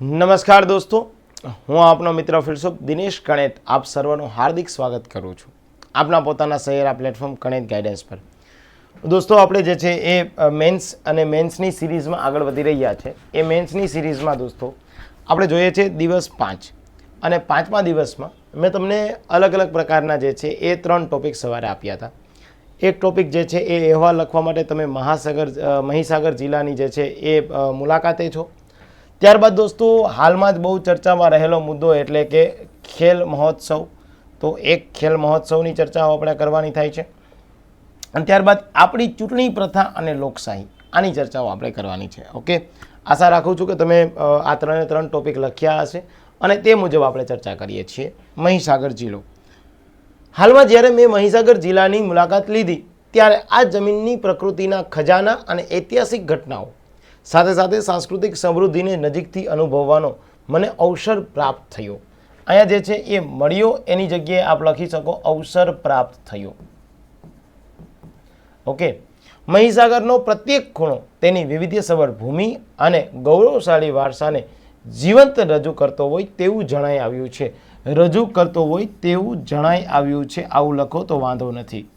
નમસ્કાર દોસ્તો, હું આપનો મિત્ર ફિલસુફ દિનેશ કણેત આપ સર્વનું હાર્દિક સ્વાગત કરું છું આપના પોતાના શહેરા પ્લેટફોર્મ કણેત ગાઈડન્સ પર. દોસ્તો, આપણે જે છે એ મેન્સ અને મેન્સની સિરીઝમાં આગળ વધી રહ્યા છે. એ મેન્સની સિરીઝમાં દોસ્તો, આપણે જોઈએ છે દિવસ પાંચ. અને પાંચમા દિવસમાં મેં તમને અલગ અલગ પ્રકારના જે છે એ ત્રણ ટોપિક સવારે આપ્યા હતા. એક ટોપિક જે છે એ અહેવાલ લખવા માટે તમે મહાસાગર મહીસાગર જિલ્લાની જે છે એ મુલાકાતે છો. ત્યારબાદ દોસ્તો, હાલમાં જ બહુ ચર્ચામાં રહેલો મુદ્દો એટલે કે ખેલ મહોત્સવ. તો એક ખેલ મહોત્સવની ચર્ચાઓ આપણે કરવાની થાય છે. અને ત્યારબાદ આપણી ચૂંટણી પ્રથા અને લોકશાહી, આની ચર્ચાઓ આપણે કરવાની છે, ઓકે? આશા રાખું છું કે તમે આ ત્રણે ત્રણ ટોપિક લખ્યા હશે અને તે મુજબ આપણે ચર્ચા કરીએ છીએ મહીસાગર જિલ્લો. હાલમાં જ્યારે મેં મહીસાગર જિલ્લાની મુલાકાત લીધી, ત્યારે આ જમીનની પ્રકૃતિના ખજાના અને ઐતિહાસિક ઘટનાઓ સાથે સાથે સાંસ્કૃતિક સમૃદ્ધિને નજીકથી અનુભવવાનો મને અવસર પ્રાપ્ત થયો. અહીંયા જે છે એ મળ્યો, એની જગ્યાએ આપ લખી શકો, અવસર પ્રાપ્ત થયો. ઓકે. મહીસાગરનો પ્રત્યેક ખૂણો તેની વિવિધ્યસભર ભૂમિ અને ગૌરવશાળી વારસાને જીવંત રજૂ કરતો હોય તેવું જણાઈ આવ્યું છે. રજૂ કરતો હોય તેવું જણાઈ આવ્યું છે. આવું લખો તો વાંધો નથી.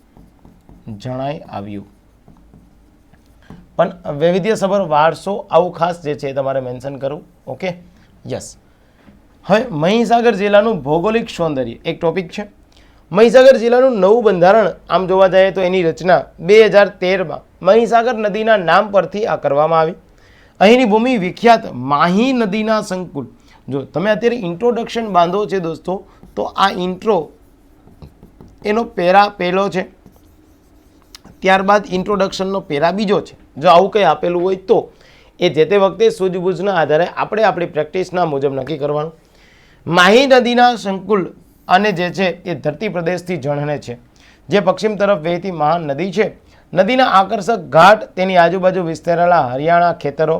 જણાઈ આવ્યું. પણ વૈવિધ્યસભર વારસો આવું ખાસ જે છે તમારે મેન્શન કરવું, ઓકે? યસ હવે મહીસાગર જિલ્લાનું ભૌગોલિક સૌંદર્ય, એક ટોપિક છે. મહીસાગર જિલ્લાનું નવું બંધારણ આમ જોવા જઈએ તો એની રચના બે હજાર તેરમાં મહીસાગર નદીના નામ પરથી આ કરવામાં આવી. અહીંની ભૂમિ વિખ્યાત માહી નદીના સંકુલ. જો તમે અત્યારે ઇન્ટ્રોડક્શન બાંધો છે દોસ્તો, તો આ ઇન્ટ્રો એનો પેરા પહેલો છે. ત્યારબાદ ઇન્ટ્રોડક્શનનો પેરા બીજો છે. જો આવું કંઈ આપેલું હોય તો એ જે તે વખતે સૂઝબૂઝના આધારે આપણે આપણી પ્રેક્ટિસના મુજબ નક્કી કરવાનું. માહી નદીના સંકુલ અને જે છે એ ધરતી પ્રદેશથી જણને છે. જે પશ્ચિમ તરફ વહેતી મહાન નદી છે. નદીના આકર્ષક ઘાટ તેની આજુબાજુ વિસ્તરેલા હરિયાણા ખેતરો,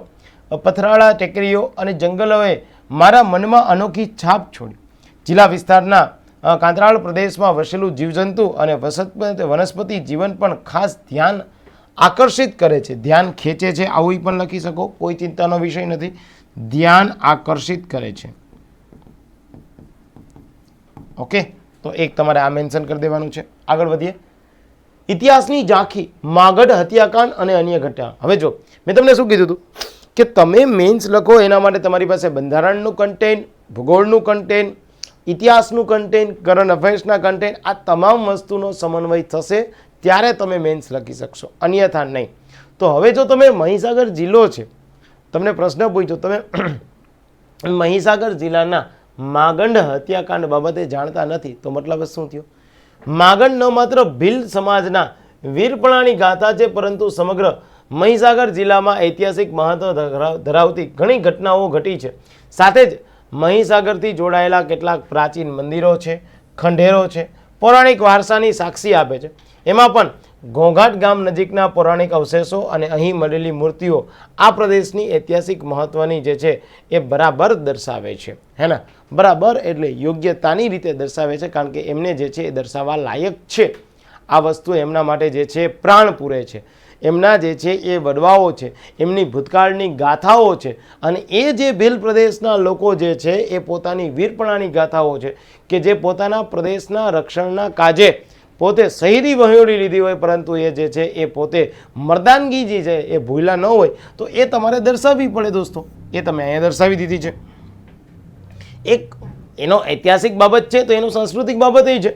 પથરાળા ટેકરીઓ અને જંગલોએ મારા મનમાં અનોખી છાપ છોડી. જિલ્લા વિસ્તારના કાંતરાળ પ્રદેશમાં વસેલું જીવજંતુ અને વનસ્પતિ જીવન પણ ખાસ ધ્યાન આકર્ષિત કરે છે. ધ્યાન ખેંચે છે, આવું પણ લખી શકો, કોઈ ચિંતાનો વિષય નથી. ધ્યાન આકર્ષિત કરે છે. ઓકે? તો એક તમારે આ મેન્શન કરી દેવાનું છે. આગળ વધીએ. ઇતિહાસની ઝાંખી, માગઢ હત્યાકાંડ અને અન્ય ઘટના. હવે જો, મેં તમને શું કીધું હતું? કે તમે મેન્સ લખો, એના માટે તમારી પાસે બંધારણનું કન્ટેન્ટ ભૂગોળનું કન્ટેન્ટ ઇતિહાસનું કન્ટેન્ટ કરંટ અફેર્સના કન્ટેન્ટ આ તમામ વસ્તુનો સમન્વય થશે ત્યારે તમે મેન્સ લખી શકશો, અન્યથા નહીં. તો હવે જો તમે મહીસાગર જિલ્લો છે, તમને પ્રશ્ન પૂછ્યો તમે મહીસાગર જિલ્લાના માગંડ હત્યાકાંડ બાબતે જાણતા નથી, તો મતલબ શું થયો? માગંડ ન માત્ર ભીલ સમાજના વીરપણાની ગાથા છે, પરંતુ સમગ્ર મહીસાગર જિલ્લામાં ઐતિહાસિક મહત્વ ધરાવ- ધરાવતી ઘણી ઘટનાઓ ઘટી છે. સાથે જ મહીસાગરથી જોડાયેલા કેટલાક પ્રાચીન મંદિરો છે, ખંડેરો છે, પૌરાણિક વારસાની સાક્ષી આપે છે. એમાં પણ ઘોઘાટ ગામ નજીકના પૌરાણિક અવશેષો અને અહીં મળેલી મૂર્તિઓ આ પ્રદેશની ઐતિહાસિક મહત્વની જે છે એ બરાબર દર્શાવે છે. હે ને? બરાબર એટલે યોગ્યતાની રીતે દર્શાવે છે કારણ કે એમને જે છે એ દર્શાવવા લાયક છે. આ વસ્તુ એમના માટે જે છે પ્રાણ પૂરે છે. એમના જે છે એ વડવાઓ છે, એમની ભૂતકાળની ગાથાઓ છે અને એ જે ભીલ પ્રદેશના લોકો જે છે એ પોતાની વીરપણાની ગાથાઓ છે કે જે પોતાના પ્રદેશના રક્ષણના કાજે પોતે શહીદી વહોડી લીધી હોય, પરંતુ એ જે છે, એ પોતે મર્દાનગી જે છે, એ ભૂલા ન હોય, તો એ તમારે દર્શાવવી પડે દોસ્તો. એ તમે અહીંયા દર્શાવી દીધી છે. એક એનો ઐતિહાસિક બાબત છે, તો એનું સાંસ્કૃતિક બાબત એ છે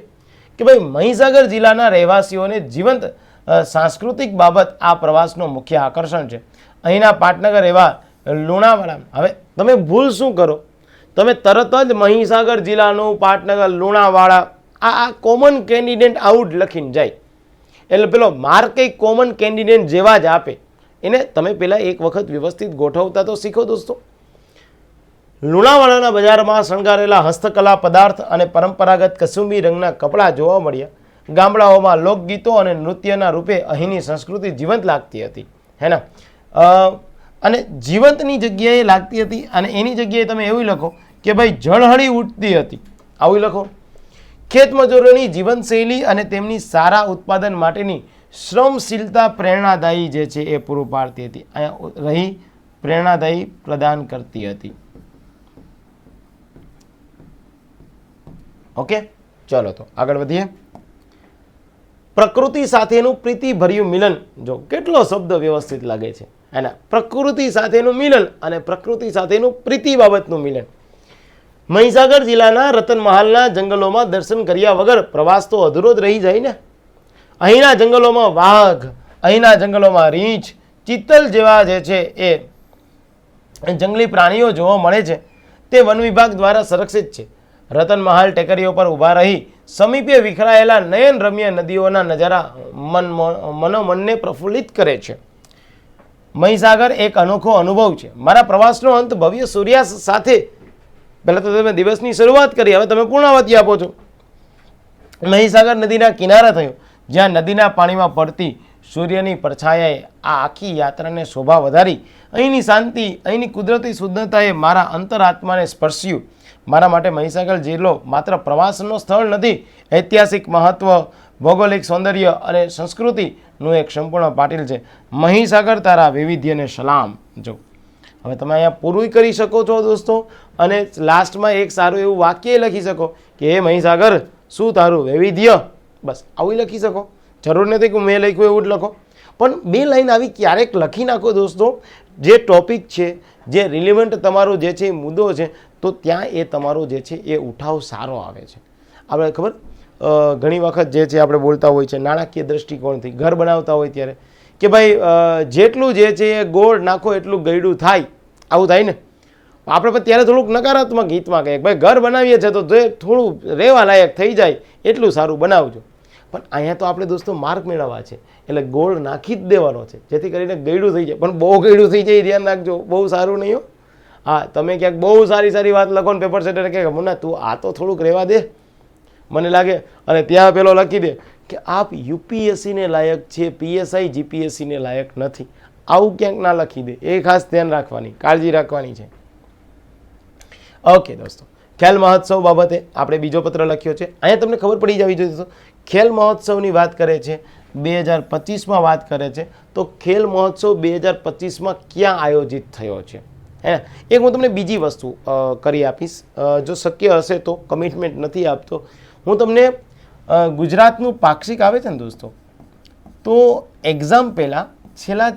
કે ભાઈ, મહીસાગર જિલ્લાના રહેવાસીઓને જીવંત સાંસ્કૃતિક બાબત આ પ્રવાસનું મુખ્ય આકર્ષણ છે. અહીંના પાટનગર એવા લુણાવાડા. હવે તમે ભૂલ શું કરો? તમે તરત જ મહીસાગર જિલ્લાનું પાટનગર, લુણાવાડા આ આ કોમન કેન્ડિડેટ આઉટ લખીને જાય. એટલે પેલો માર્ક કંઈક કોમન કેન્ડિડેટ જેવા જ આપે. એને તમે પહેલાં એક વખત વ્યવસ્થિત ગોઠવતા તો શીખો દોસ્તો. લુણાવાડાના બજારમાં શણગારેલા હસ્તકલા પદાર્થ અને પરંપરાગત કસુંબી રંગના કપડાં જોવા મળ્યા. ગામડાઓમાં લોકગીતો અને નૃત્યના રૂપે અહીંની સંસ્કૃતિ જીવંત લાગતી હતી. હે ને અને જીવંતની જગ્યાએ લાગતી હતી અને એની જગ્યાએ તમે એવું લખો કે ભાઈ ઝળહળી ઉઠતી હતી. આવું લખો. ખેતમજૂરોની જીવનશૈલી અને તેમની સારા ઉત્પાદન માટેની શ્રમશીલતા પ્રેરણાદાયી જે છે એ પૂરું પાડતી હતી. રહી પ્રેરણાદાયી પ્રદાન કરતી હતી. ઓકે, ચલો તો આગળ વધીએ. પ્રકૃતિ સાથેનું પ્રીતિભર્યું મિલન, જો કેટલો શબ્દ વ્યવસ્થિત લાગે છે. એના, પ્રકૃતિ સાથેનું મિલન અને પ્રકૃતિ સાથેનું પ્રીતિ બાબતનું મિલન. મહીસાગર જિલ્લાના રતનમહાલના જંગલોમાં દર્શન કર્યા વગર પ્રવાસ તો અધૂરો જ રહી જાય ને. અહીંના જંગલોમાં વાઘ, અહીંના જંગલોમાં રીંછ, ચિત્તલ જેવા જે છે એ જંગલી પ્રાણીઓ જોવા મળે છે. તે વન વિભાગ દ્વારા સંરક્ષિત છે. રતનમહાલ ટેકરીઓ પર ઊભા રહી સમીપે વિખરાયેલા નયન રમ્ય નદીઓના નજારા મન મનોમનને પ્રફુલ્લિત કરે છે. મહીસાગર એક અનોખો અનુભવ છે. મારા પ્રવાસનો અંત ભવ્ય સૂર્યાસ્ત સાથે પહેલાં તો તમે દિવસની શરૂઆત કરી, હવે તમે પૂર્ણાવતી આપો છો. મહીસાગર નદીના કિનારા થયો, જ્યાં નદીના પાણીમાં પડતી સૂર્યની પરછાયાએ આ આખી યાત્રાને શોભા વધારી. અહીંની શાંતિ, અહીંની કુદરતી શુદ્ધતાએ મારા અંતરાત્માને સ્પર્શ્યું. મારા માટે મહીસાગર જિલ્લો માત્ર પ્રવાસનો સ્થળ નથી, ઐતિહાસિક મહત્વ, ભૌગોલિક સૌંદર્ય અને સંસ્કૃતિનું એક સંપૂર્ણ પાટીલ છે. મહીસાગર તારા વૈવિધ્યને સલામ. જો હવે તમે અહીંયા પૂરું કરી શકો છો દોસ્તો. અને લાસ્ટમાં એક સારું એવું વાક્ય લખી શકો કે, હે મહીસાગર, શું તારું વૈવિધ્ય? બસ, આવું લખી શકો. જરૂર નથી કે મેં લખ્યું એવું જ લખો. પણ બે લાઈન આવી ક્યારેક લખી નાખો દોસ્તો. જે ટોપિક છે, જે રિલેવન્ટ તમારો જે છે મુદ્દો છે, તો ત્યાં એ તમારો જે છે એ ઉઠાવ સારો આવે છે. આપણે ખબર? ઘણી વખત જે છે આપણે બોલતા હોય છે, નાણાકીય દ્રષ્ટિકોણથી, ઘર બનાવતા હોય ત્યારે કે ભાઈ જેટલું જે છે એ ગોળ નાખો એટલું ગયડું થાય. આવું થાય ને? આપણે પણ ત્યારે થોડુંક નકારાત્મક હિતમાં કહીએ ભાઈ ઘર બનાવીએ છીએ તો જે થોડું રહેવા લાયક થઈ જાય એટલું સારું બનાવજો. પણ અહીંયા તો આપણે દોસ્તો માર્ક મેળવવા છે. એટલે ગોળ નાખી જ દેવાનો છે. જેથી કરીને ગયડું થઈ જાય. પણ બહુ ગયડું થઈ જાય ધ્યાન રાખજો. બહુ સારું નહીં હો. હા, તમે ક્યાંક બહુ સારી સારી વાત લખો ને પેપર સેટર કે મુન્ના, તું આ તો થોડુંક રહેવા દે. મને લાગે. અને ત્યાં પેલો લખી દે કે આપ યુપીએસસીને લાયક છે. પીએસઆઈ જીપીએસસીને લાયક નથી. આવું ક્યાંક ના લખી દે. એ ખાસ ધ્યાન રાખવાની, કાળજી રાખવાની છે. ઓકે દોસ્તો. ખેલ મહોત્સવ બાબતે આપણે બીજો પત્ર લખ્યો છે. અહીંયા તમને ખબર પડી જવી જોઈએ દોસ્તો. ખેલ મહોત્સવની વાત કરે છે, બે હજાર પચીસમાં વાત કરે છે. તો ખેલ મહોત્સવ બે હજાર પચીસમાં ક્યાં આયોજિત થયો છે? હે? એક હું તમને બીજી વસ્તુ કરી આપીશ. જો શક્ય હશે તો કમિટમેન્ટ નથી આપતો. હું તમને ગુજરાતનું પાક્ષિક આવે છે ને દોસ્તો, તો એક્ઝામ પહેલાં છેલ્લા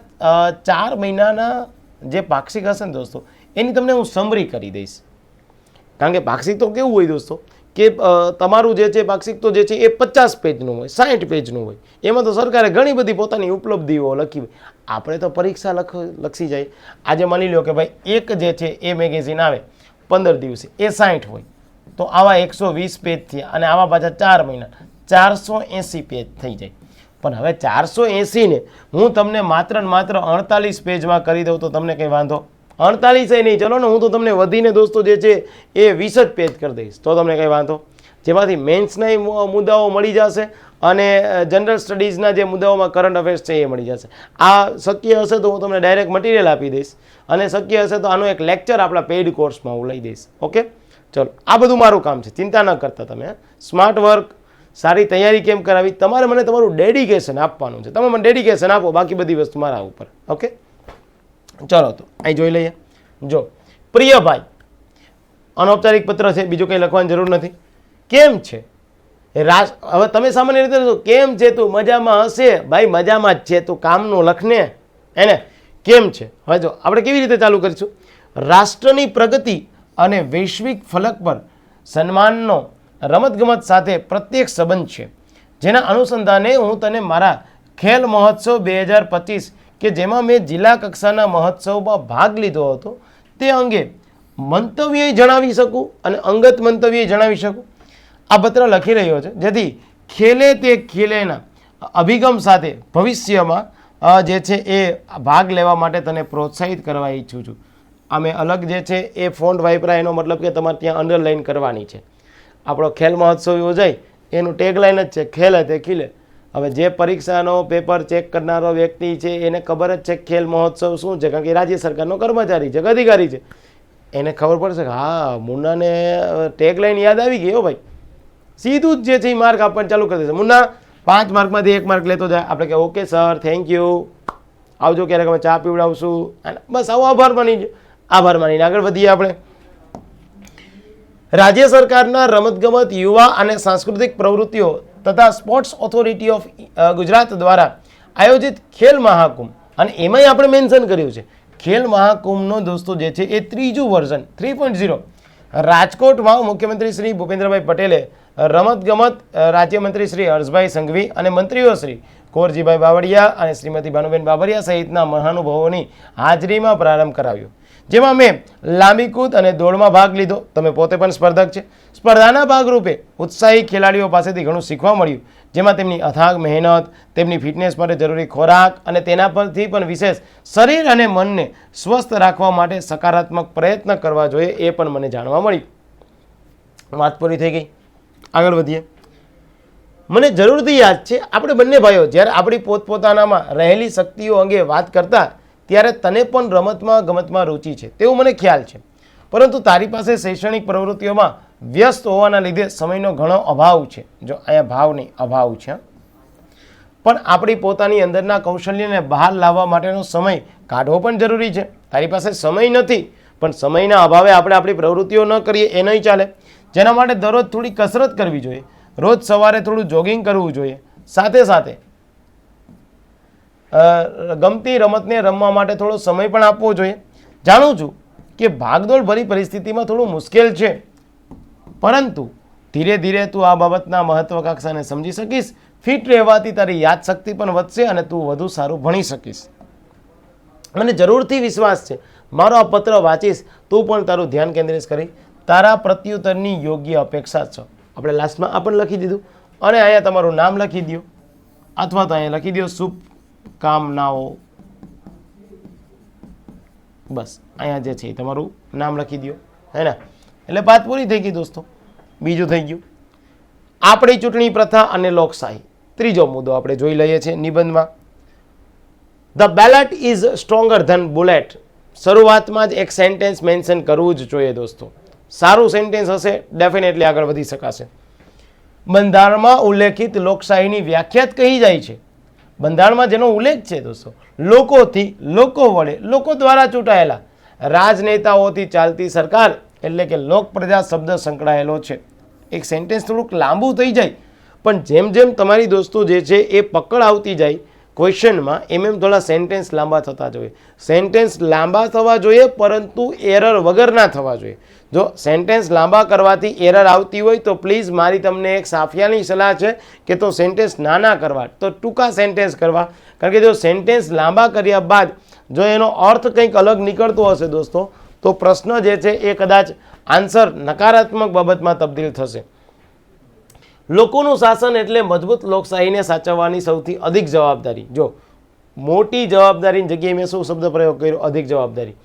ચાર મહિનાના જે પાક્ષિક હશે ને દોસ્તો, એની તમને હું સમરી કરી દઈશ. કારણ કે પાક્ષિક તો કેવું હોય દોસ્તો, કે તમારું જે છે પાક્ષિક તો જે છે એ પચાસ પેજનું હોય સાઠ પેજનું હોય. એમાં તો સરકારે ઘણી બધી પોતાની ઉપલબ્ધિઓ લખી હોય. આપણે તો પરીક્ષા લખ, લખી જાય. આજે માની લો કે ભાઈ, એક જે છે એ મેગેઝિન આવે, પંદર દિવસે, એ સાઠ હોય. તો આવા એકસો વીસ પેજ થયા અને આવા પાછા ચાર મહિના, ચારસો એંસી પેજ થઈ જાય. પણ હવે ચારસો એંસીને હું તમને માત્ર ને માત્ર અડતાલીસ પેજમાં કરી દઉં તો તમને કંઈ વાંધો? અડતાલીસ નહીં, ચલો ને હું તો તમને વધીને દોસ્તો જે છે એ વીસ જ પેજ કરી દઈશ. તો તમને કંઈ વાંધો? જેમાંથી મેન્સના મુદ્દાઓ મળી જશે અને જનરલ સ્ટડીઝના જે મુદ્દાઓમાં કરંટ અફેર્સ છે એ મળી જશે. આ શક્ય હશે તો હું તમને ડાયરેક્ટ મટીરિયલ આપી દઈશ અને શક્ય હશે તો આનો એક લેક્ચર આપણા પેઇડ કોર્સમાં હું લઈ દઈશ. ઓકે? ચલો, આ બધું મારું કામ છે. ચિંતા ન કરતા તમે સ્માર્ટ વર્ક સારી તૈયારી કેમ કરાવી? તમારે મને તમારું ડેડિકેશન આપવાનું છે. તમે મને ડેડિકેશન આપો, બાકી બધી વસ્તુ મારા ઉપર. ઓકે ચલો તો, અહીં જોઈ લઈએ. જો પ્રિય ભાઈ અનૌપચારિક પત્ર છે, બીજું કંઈ લખવાની જરૂર નથી. કેમ છે? રાસ હવે તમે સામાન્ય રીતે કેમ છે તું? મજામાં હશે? ભાઈ, મજામાં જ છે. તું કામનું લખને. એને? કેમ છે? હવે જો, આપણે કેવી રીતે ચાલુ કરીશું? રાષ્ટ્રની પ્રગતિ અને વૈશ્વિક ફલક પર સન્માનનો રમતગમત સાથે પ્રત્યેક સંબંધ છે. જેના અનુસંધાને હું તને મારા ખેલ મહોત્સવ બે હજાર પચીસ કે જેમાં મેં જિલ્લા કક્ષાના મહોત્સવમાં ભાગ લીધો હતો, તે અંગે મંતવ્ય જણાવી શકું અને અંગત મંતવ્ય જણાવી શકું? આ પત્ર લખી રહ્યો છે. જેથી ખેલે તે ખેલેના અભિગમ સાથે ભવિષ્યમાં જે છે એ ભાગ લેવા માટે તને પ્રોત્સાહિત કરવા ઈચ્છું છું. અમે અલગ જે છે એ ફોન્ટ વાઇપરા એનો મતલબ કે તમારે ત્યાં અંડરલાઇન કરવાની છે. આપણો ખેલ મહોત્સવ યોજાય એનું ટેગલાઈન જ છે, ખેલે તે ખીલે હવે જે પરીક્ષાનો પેપર ચેક કરનારો વ્યક્તિ છે, એને ખબર જ છે ખેલ મહોત્સવ શું છે, કારણ કે રાજ્ય સરકારનો કર્મચારી છે અધિકારી છે. એને ખબર પડશે કે, હા, મુન્નાને ટેગલાઈન યાદ આવી ગઈ હો ભાઈ. સીધું જ જે છે એ માર્ક આપવાનું ચાલુ કરી દેશે. મુન્ના, પાંચ માર્કમાંથી એક માર્ક લેતો જાય આપણે કે ઓકે સર થેન્ક યુ આવજો, ક્યારેક અમે ચા પીવડાવશું. અને બસ, આવો આભાર માની આભાર માનીને આગળ વધીએ આપણે. રાજ્ય સરકારના રમતગમત, યુવા અને સાંસ્કૃતિક પ્રવૃત્તિઓ તથા સ્પોર્ટ્સ ઓથોરિટી ઓફ ગુજરાત દ્વારા આયોજિત ખેલ મહાકુંભ. અને એમાંય આપણે મેન્શન કર્યું છે. ખેલ મહાકુંભનો દોસ્તો જે છે એ ત્રીજું વર્ઝન થ્રી પોઈન્ટ ઝીરો રાજકોટમાં મુખ્યમંત્રી શ્રી ભૂપેન્દ્રભાઈ પટેલે રમતગમત રાજ્યમંત્રી શ્રી હર્ષભાઈ સંઘવી અને મંત્રીઓ શ્રી કોરજીભાઈ બાવળિયા અને શ્રીમતી ભાનુબેન બાબરિયા સહિતના મહાનુભાવોની હાજરીમાં પ્રારંભ કરાવ્યો. જેમાં મેં લાંબી કૂદ અને દોડમાં ભાગ લીધો. તમે પોતે પણ સ્પર્ધક છે. સ્પર્ધાના ભાગરૂપે ઉત્સાહી ખેલાડીઓ પાસેથી ઘણું શીખવા મળ્યું. જેમાં તેમની અથાગ મહેનત, તેમની ફિટનેસ માટે જરૂરી ખોરાક અને તેના પરથી પણ વિશેષ શરીર અને મનને સ્વસ્થ રાખવા માટે સકારાત્મક પ્રયત્ન કરવા જોઈએ એ પણ મને જાણવા મળ્યું. વાત પૂરી થઈ ગઈ. આગળ વધીએ. મને જરૂરથી યાદ છે, આપણે બંને ભાઈઓ જ્યારે આપણી પોતપોતાનામાં રહેલી શક્તિઓ અંગે વાત કરતા, ત્યારે તને પણ રમતમાં, ગમતમાં રુચિ છે, તેવું મને ખ્યાલ છે. પરંતુ તારી પાસે શૈક્ષણિક પ્રવૃત્તિઓમાં વ્યસ્ત હોવાના લીધે સમયનો ઘણો અભાવ છે. જો અહીંયા ભાવ નહીં અભાવ છે. પણ આપણી પોતાની અંદરના કૌશલ્યને બહાર લાવવા માટેનો સમય કાઢવો પણ જરૂરી છે. તારી પાસે સમય નથી, પણ સમયના અભાવે આપણે આપણી પ્રવૃત્તિઓ ન કરીએ, એ નહીં ચાલે. જેના માટે દરરોજ થોડી કસરત કરવી જોઈએ. રોજ સવારે થોડું જોગિંગ કરવું જોઈએ. સાથે સાથે ગમતી રમતને રમવા માટે થોડો સમય પણ આપવો જોઈએ. જાણું છું કે ભાગદોડ ભરી પરિસ્થિતિમાં થોડું મુશ્કેલ છે. પરંતુ ધીરે ધીરે તું આ બાબતના મહત્વકાંક્ષાને સમજી શકીશ. ફિટ રહેવાથી તારી યાદશક્તિ પણ વધશે અને તું વધુ સારું ભણી શકીશ. મને જરૂરથી વિશ્વાસ છે. મારો આ પત્ર વાંચીશ, તું પણ તારું ધ્યાન કેન્દ્રિત કરી. તારા પ્રત્યુત્તરની યોગ્ય અપેક્ષા છે. આપણે લાસ્ટમાં આ પણ લખી દીધું. અને અહીંયા તમારું નામ લખી દો અથવા તો અહીંયા લખી દો શુભકામનાઓ. બસ અહીંયા જે છે તમારું નામ લખી દો હે ને? એટલે વાત પૂરી થઈ ગઈ દોસ્તો. બીજું થઈ ગયું. આપણી ચૂંટણી પ્રથા અને લોકશાહી. ત્રીજો મુદ્દો આપણે જોઈ લઈએ છીએ નિબંધમાં. The ballot is stronger than bullet શરૂઆતમાં જ એક સેન્ટેન્સ મેન્શન કરવું જ જોઈએ દોસ્તો. સારું સેન્ટેન્સ હશે ડેફિનેટલી આગળ વધી શકાશે. બંધારણમાં ઉલ્લેખિત લોકશાહીની વ્યાખ્યાત કહી જાય છે. બંધારણમાં જેનો ઉલ્લેખ છે દોસ્તો, લોકોથી લોકો વડે, લોકો દ્વારા ચૂંટાયેલા રાજનેતાઓથી ચાલતી સરકાર એટલે કે લોક પ્રજા શબ્દ સંકળાયેલો છે. એક સેન્ટેન્સ થોડુંક લાંબુ થઈ જાય, પણ જેમ જેમ તમારી દોસ્તો જે છે એ પકડ આવતી જાય ક્વેશ્ચનમાં એમ એમ થોડા સેન્ટેન્સ લાંબા થતા જોઈએ. સેન્ટેન્સ લાંબા થવા જોઈએ, પરંતુ એરર વગર ના થવા જોઈએ. જો સેન્ટેન્સ લાંબા કરવાથી એરર આવતી હોય તો પ્લીઝ મારી તમને એક સાફિયાની સલાહ છે કે તો સેન્ટેન્સ નાના કરવા. તો ટૂંકા સેન્ટેન્સ કરવા. કારણ કે જો સેન્ટેન્સ લાંબા કર્યા બાદ જો એનો અર્થ કંઈક અલગ નીકળતો હશે દોસ્તો, તો પ્રશ્ન જે છે એ કદાચ આન્સર નકારાત્મક બાબતમાં તબદીલ થશે. લોકોનું શાસન એટલે મજબૂત લોકશાહીને સાચવવાની સૌથી અધિક જવાબદારી. જો મોટી જવાબદારીની જગ્યાએ મેં શું શબ્દ પ્રયોગ કર્યો? અધિક જવાબદારી.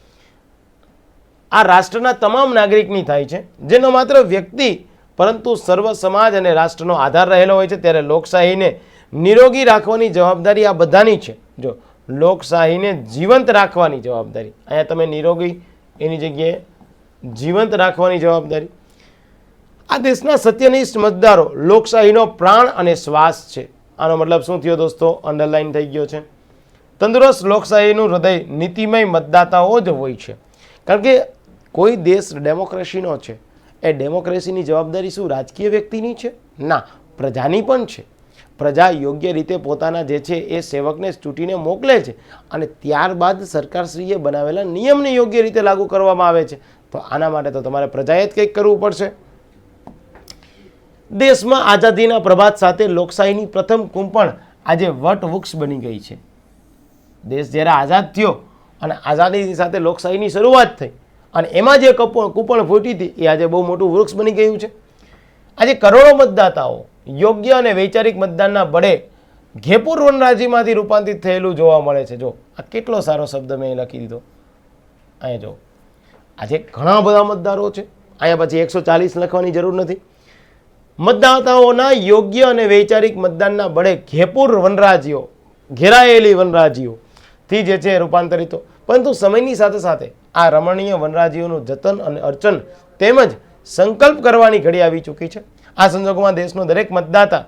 આ રાષ્ટ્રના તમામ નાગરિકની થાય છે. જેનો માત્ર વ્યક્તિ, પરંતુ સર્વ સમાજ અને રાષ્ટ્રનો આધાર રહેલો હોય છે. ત્યારે લોકશાહીને નિરોગી રાખવાની જવાબદારી આ બધાની છે. જો, લોકશાહીને જીવંત રાખવાની જવાબદારી. અહીંયા તમે નિરોગી, એની જગ્યાએ જીવંત રાખવાની જવાબદારી. આ દેશના સત્યનિષ્ઠ મતદારો લોકશાહીનો પ્રાણ અને શ્વાસ છે. આનો મતલબ શું થયો દોસ્તો? અંડરલાઈન થઈ ગયો છે. તંદુરસ્ત લોકશાહીનું હૃદય નીતિમય મતદાતાઓ જ હોય છે. કારણ કે કોઈ દેશ ડેમોક્રેસીનો છે, એ ડેમોક્રેસીની જવાબદારી શું રાજકીય વ્યક્તિની છે? ના, પ્રજાની પણ છે. પ્રજા યોગ્ય રીતે પોતાના જે છે એ સેવકને ચૂંટીને મોકલે છે અને ત્યારબાદ સરકારશ્રીએ બનાવેલા નિયમને યોગ્ય રીતે લાગુ કરવામાં આવે છે. તો આના માટે તો તમારે પ્રજાએ જ કંઈક કરવું પડશે. દેશમાં આઝાદીના પ્રભાત સાથે લોકશાહીની પ્રથમ કુંપણ આજે વટવૃક્ષ બની ગઈ છે. દેશ જ્યારે આઝાદ થયો અને આઝાદીની સાથે લોકશાહીની શરૂઆત થઈ અને એમાં જે કપો, કૂપણ ફૂટી હતી, એ આજે બહુ મોટું વૃક્ષ બની ગયું છે. આજે કરોડો મતદાતાઓ યોગ્ય અને વૈચારિક મતદાનના બળે ઘેપુર વનરાજીમાંથી રૂપાંતરિત થયેલું જોવા મળે છે. જો, આ કેટલો સારો શબ્દ મેં અહીં લખી દીધો. અહીંયા જો, આજે ઘણા બધા મતદારો છે. અહીંયા પછી એકસો ચાલીસ લખવાની જરૂર નથી. મતદાતાઓના યોગ્ય અને વૈચારિક મતદાનના બળે ઘેપુર વનરાજીઓ, ઘેરાયેલી વનરાજીઓથી જે છે રૂપાંતરિતો પરંતુ સમયની સાથે સાથે આ રમણીય વનરાજીઓનું જતન અને અર્ચન તેમજ સંકલ્પ કરવાની ઘડી આવી ચૂકી છે. આ સંજોગોમાં દેશનો દરેક મતદાતા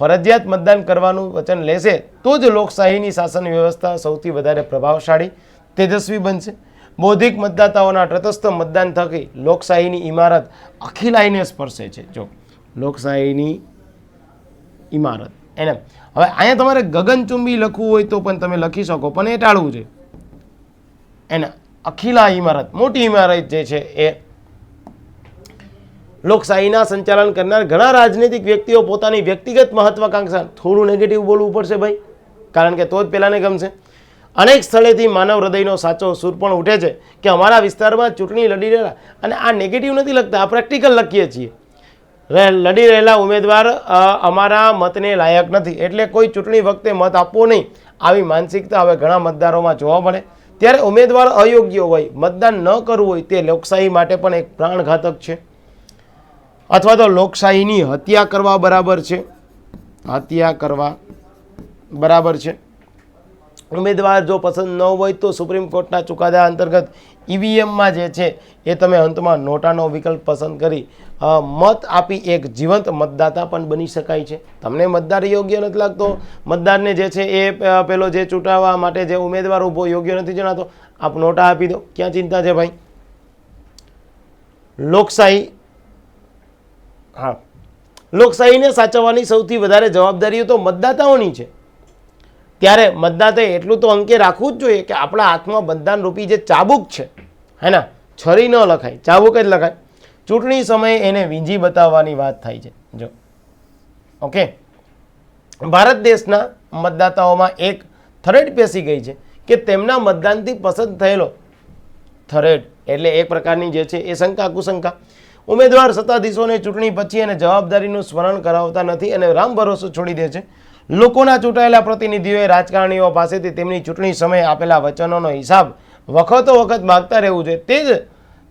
ફરજિયાત મતદાન કરવાનું વચન લેશે તો જ લોકશાહીની શાસન વ્યવસ્થા સૌથી વધારે પ્રભાવશાળી, તેજસ્વી બનશે. બૌદ્ધિક મતદાતાઓના તટસ્થ મતદાન થકી લોકશાહીની ઇમારત અખિલાઈને સ્પર્શે છે. જો, લોકશાહીની ઇમારત. એને, હવે અહીંયા તમારે ગગનચુંબી લખવું હોય તો પણ તમે લખી શકો, પણ એ ટાળવું છે એને અખિલા ઇમારત મોટી ઇમારત જે છે એ લોકશાહીના સંચાલન કરનાર ઘણા રાજનૈતિક વ્યક્તિઓ પોતાની વ્યક્તિગત મહત્વાકાંક્ષા થોડું નેગેટિવ બોલવું પડશે ભાઈ, કારણ કે તો જ પહેલાંને ગમશે. અનેક સ્થળેથી માનવ હૃદયનો સાચો સૂર પણ ઉઠે છે કે અમારા વિસ્તારમાં ચૂંટણી લડી રહેલા અને આ નેગેટિવ નથી લખતા આ પ્રેક્ટિકલ લખીએ છીએ. લડી રહેલા ઉમેદવાર અમારા મતને લાયક નથી. એટલે કોઈ ચૂંટણી વખતે મત આપવો નહીં. આવી માનસિકતા હવે ઘણા મતદારોમાં જોવા મળે. ત્યારે ઉમેદવાર અયોગ્ય હોય, મતદાન ન કરવું હોય તે લોકશાહી માટે પણ એક પ્રાણઘાતક છે. અથવા તો લોકશાહીની હત્યા કરવા બરાબર છે. હત્યા કરવા બરાબર છે. ઉમેદવાર જો પસંદ ન હોય તો સુપ્રીમ કોર્ટના ચુકાદા અંતર્ગત ઈવીએમમાં જે છે એ તમે અંતમાં નોટાનો વિકલ્પ પસંદ કરી મત આપી એક જીવંત મતદાતા પણ બની શકાય છે. તમને મતદાર યોગ્ય નથી લાગતો? મતદારને જે છે એ પેલો જે ચૂંટાવવા માટે જે ઉમેદવાર ઊભો યોગ્ય નથી જણાતો, આપ નોટા આપી દો. ક્યાં ચિંતા છે ભાઈ? લોકશાહી, હા. લોકશાહીને સાચવવાની સૌથી વધારે જવાબદારીઓ તો મતદાતાઓની છે. ત્યારે મતદાતાએ એટલું તો અંકે રાખવું જ જોઈએ કે આપણા હાથમાં મતદાન રૂપી જે ચાબુક છે, હે ને, છરી ન લખાય, ચાબુક જ લખાય. ચૂંટણી સમયે એને વીંજી બતાવવાની વાત થાય છે. જો, ઓકે. ભારત દેશના મતદાતાઓમાં એક થરેડ પેસી ગઈ છે કે તેમના મતદાનથી પસંદ થયેલો થરેડ, એટલે એક પ્રકારની જે છે એ શંકા, કુશંકા. ઉમેદવાર સત્તાધીશોને ચૂંટણી પછી અને જવાબદારીનું સ્મરણ કરાવતા નથી અને રામ ભરોસો છોડી દે છે. લોકોના ચૂંટાયેલા પ્રતિનિધિઓએ રાજકારણીઓ પાસેથી તેમની ચૂંટણી સમયે આપેલા વચનોનો હિસાબ વખતો વખત માગતા રહેવું જોઈએ. તે જ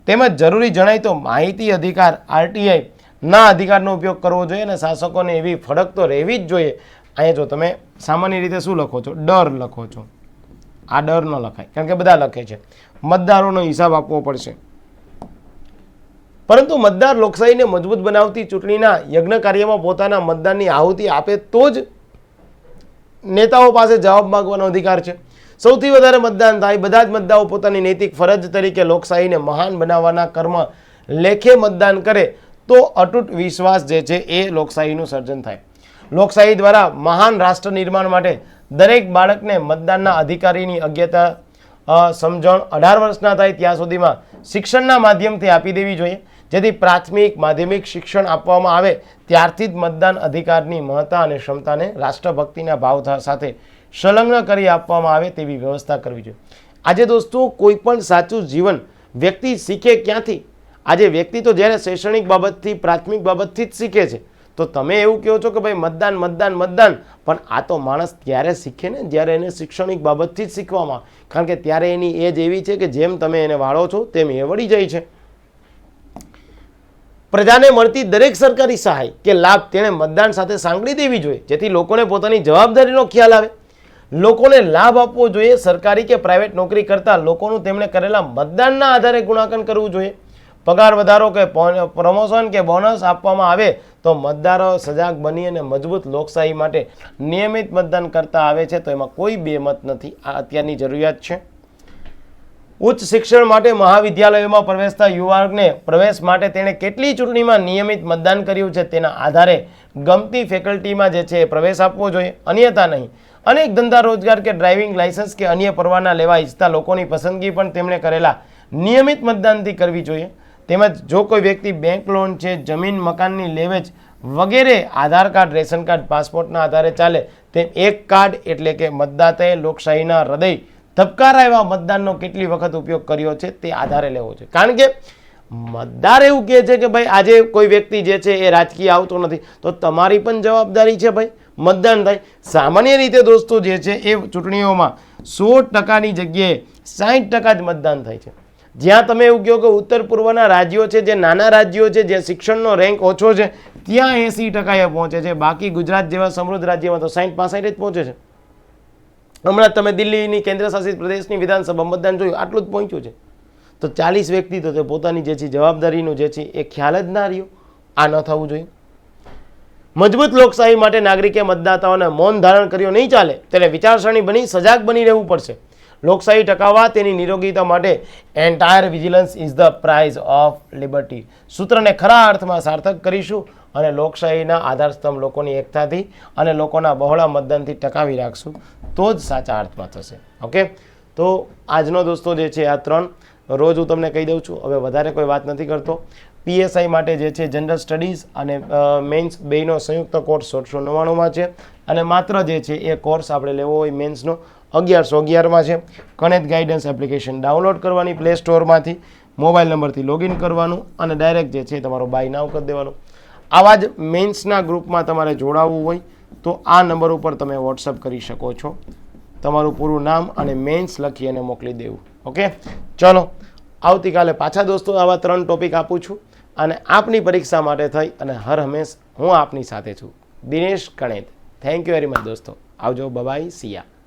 તેમજ જરૂરી જણાય તો માહિતી અધિકાર, આરટીઆઈ ના અધિકારનો ઉપયોગ કરવો જોઈએ અને શાસકોને એવી ફડક તો રહેવી જ જોઈએ. અહીંયા જો તમે સામાન્ય રીતે શું લખો છો? ડર લખો છો. આ ડર ન લખાય, કારણ કે બધા લખે છે. મતદારોનો હિસાબ આપવો પડશે. પરંતુ મતદાર લોકશાહીને મજબૂત બનાવતી ચૂંટણીના યજ્ઞ કાર્યમાં પોતાના મતદાનની આહુતિ આપે તો જ નેતાઓ પાસે જવાબ માગવાનો અધિકાર છે. સૌથી વધારે મતદાન થાય બધા જ મતદારો પોતાની નૈતિક ફરજ તરીકે લોકશાહીને મહાન બનાવવાના કર્મ લેખે મતદાન કરે તો અતૂટ વિશ્વાસ જે છે એ લોકશાહીનું સર્જન થાય. લોકશાહી દ્વારા મહાન રાષ્ટ્ર નિર્માણ માટે દરેક બાળકને મતદાનના અધિકારીની અજ્ઞતા સમજણ અઢાર વર્ષના થાય ત્યાં સુધીમાં શિક્ષણના માધ્યમથી આપી દેવી જોઈએ. જેથી પ્રાથમિક માધ્યમિક શિક્ષણ આપવામાં આવે, ત્યારથી જ મતદાન અધિકારની મહત્તા અને ક્ષમતાને રાષ્ટ્રભક્તિના ભાવ સાથે સંલગ્ન કરી આપવામાં આવે તેવી વ્યવસ્થા કરવી જોઈએ. આજે દોસ્તો કોઈ પણ સાચું જીવન વ્યક્તિ શીખે ક્યાંથી? આજે વ્યક્તિ તો જ્યારે શૈક્ષણિક બાબતથી, પ્રાથમિક બાબતથી જ શીખે છે, તો તમે એવું કહો છો કે ભાઈ, મતદાન મતદાન મતદાન, પણ આ તો માણસ ત્યારે શીખે ને જ્યારે એને શૈક્ષણિક બાબતથી જ શીખવામાં કારણ કે ત્યારે એની એજ એવી છે કે જેમ તમે એને વાળો છો, તેમ એ વળી જાય છે. પ્રજાને મળતી દરેક સરકારી સહાય કે લાભ તેણે મતદાન સાથે સાંકળી દેવી જોઈએ, જેથી લોકોને પોતાની જવાબદારીનો ખ્યાલ આવે. લોકોને લાભ આપવો જોઈએ, સરકારી કે પ્રાઇવેટ નોકરી કરતા લોકોનું તેમણે કરેલા મતદાનના આધારે ગુણાંકન કરવું જોઈએ. પગાર વધારો કે પ્રમોશન કે બોનસ આપવામાં આવે તો મતદારો સજાગ બની અને મજબૂત લોકશાહી માટે નિયમિત મતદાન કરતા આવે છે, તો એમાં કોઈ બેમત નથી. આ અત્યારની જરૂરિયાત છે. ઉચ્ચ શિક્ષણ માટે મહાવિદ્યાલયોમાં પ્રવેશતા યુવાને પ્રવેશ માટે તેણે કેટલી ચૂંટણીમાં નિયમિત મતદાન કર્યું છે તેના આધારે ગમતી ફેકલ્ટીમાં જે છે પ્રવેશ આપવો જોઈએ, અન્યથા નહીં. અનેક ધંધા રોજગાર કે ડ્રાઇવિંગ લાયસન્સ કે અન્ય પરવાના લેવા ઈચ્છતા લોકોની પસંદગી પણ તેમણે કરેલા. નિયમિત મતદાનથી કરવી જોઈએ. તેમજ જો કોઈ વ્યક્તિ બેંક લોન છે, જમીન મકાનની લેવેચ વગેરે આધાર કાર્ડ, રેશન કાર્ડ, પાસપોર્ટના આધારે ચાલે, તેમ એક કાર્ડ એટલે કે મતદાતાએ લોકશાહીના હૃદય ધબકારા એવા મતદાનનો કેટલી વખત ઉપયોગ કર્યો છે તે આધારે લેવો છે. કારણ કે મતદાર એવું કહે છે કે ભાઈ, આજે કોઈ વ્યક્તિ જે છે એ રાજકીય આવતો નથી. તો તમારી પણ જવાબદારી છે ભાઈ, મતદાન થાય. સામાન્ય રીતે દોસ્તો જે છે એ ચૂંટણીઓમાં સો ટકાની જગ્યાએ સાહીઠ ટકા જ મતદાન થાય છે. જ્યાં તમે એવું કહો કે ઉત્તર પૂર્વના રાજ્યો છે, જે નાના રાજ્યો છે, જ્યાં શિક્ષણનો રેન્ક ઓછો છે, ત્યાં એંસી ટકાએ પહોંચે છે. બાકી ગુજરાત જેવા સમૃદ્ધ રાજ્યમાં તો સાહીઠ પાસઠ જ પહોંચે છે. હમણાં તમે દિલ્હીની કેન્દ્ર શાસિત પ્રદેશની વિધાનસભા મતદાન જોયું, આટલું જ પહોંચ્યું છે. તો ચાલીસ વ્યક્તિ તો તે પોતાની જે છે જવાબદારીનું જે છે એ ખ્યાલ જ ના રહ્યો. આ ન થવું જોઈએ. મજબૂત લોકશાહી માટે નાગરિકે મતદાતાઓને મૌન ધારણ કર્યો નહીં ચાલે તેને વિચારસરણી બની, સજાગ બની રહેવું પડશે. લોકશાહી ટકાવવા તેની નિરોગીતા માટે entire vigilance is the price of liberty સૂત્રને ખરા અર્થમાં સાર્થક કરીશું. અને લોકશાહીના આધારસ્તંભ લોકોની એકતાથી અને લોકોના બહોળા મતદાનથી ટકાવી રાખશું. તો જ સાચા અર્થમાં થશે. ઓકે? તો આજનો દોસ્તો જે છે આ ત્રણ, રોજ હું તમને કહી દઉં છું, હવે વધારે કોઈ વાત નથી કરતો. પીએસઆઈ માટે જે છે જનરલ સ્ટડીઝ અને મેન્સ બેયનો સંયુક્ત કોર્સ સોળસો નવ્વાણુંમાં છે. અને માત્ર જે છે એ કોર્સ આપણે લેવો હોય મેન્સનો, અગિયારસો અગિયારમાં છે. કનેક્ટ ગાઈડન્સ એપ્લિકેશન ડાઉનલોડ કરવાની પ્લે સ્ટોરમાંથી, મોબાઈલ નંબરથી લોગિન કરવાનું અને ડાયરેક્ટ જે છે તમારો બાય નાવ કરી દેવાનું. આવા જ મેન્સના ગ્રુપમાં તમારે જોડાવવું હોય તો આ નંબર ઉપર તમે વોટ્સઅપ કરી શકો છો. તમારું પૂરું નામ અને મેન્સ લખી અને મોકલી દેવું. ઓકે? ચલો, આવતીકાલે પાછા દોસ્તો આવા ત્રણ ટોપિક આપું છું અને આપની પરીક્ષા માટે થઈ અને હર હંમેશ હું આપની સાથે છું. Dinesh Kanet. Thank you very much દોસ્તો. આવજો બબાઈ સિયા